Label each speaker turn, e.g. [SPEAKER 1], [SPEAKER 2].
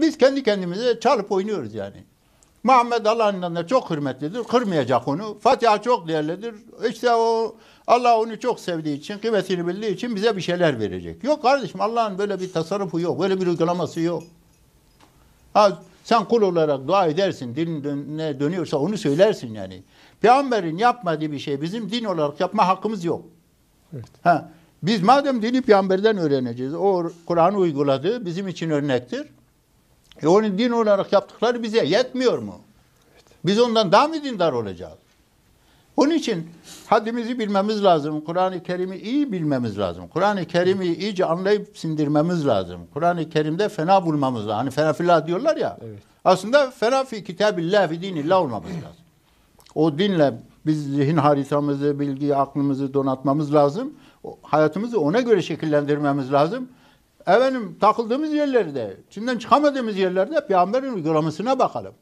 [SPEAKER 1] Biz kendi kendimize çalıp oynuyoruz yani. Muhammed Allah'ın çok hürmetlidir. Kırmayacak onu. Fatiha çok değerlidir. İşte o Allah onu çok sevdiği için, kıymetini bildiği için bize bir şeyler verecek. Yok kardeşim Allah'ın böyle bir tasarrufu yok. Böyle bir uygulaması yok. Ha, sen kul olarak dua edersin. Din ne dönüyorsa onu söylersin yani. Peygamberin yapmadığı bir şey bizim din olarak yapma hakkımız yok.
[SPEAKER 2] Evet.
[SPEAKER 1] Ha, biz madem dini peygamberden öğreneceğiz. O Kur'an'ı uyguladı. Bizim için örnektir. E onun din olarak yaptıkları bize yetmiyor mu? Biz ondan daha mı dindar olacağız? Onun için haddimizi bilmemiz lazım. Kur'an-ı Kerim'i iyi bilmemiz lazım. Kur'an-ı Kerim'i iyice anlayıp sindirmemiz lazım. Kur'an-ı Kerim'de fena bulmamız lazım. Hani fena filah diyorlar ya.
[SPEAKER 2] Evet.
[SPEAKER 1] Aslında fena fi kitabillah fi dinillah olmamız lazım. O dinle biz zihin haritamızı, bilgiyi, aklımızı donatmamız lazım. Hayatımızı ona göre şekillendirmemiz lazım. Efendim takıldığımız yerlerde, içinden çıkamadığımız yerlerde peygamberin uygulamasına bakalım.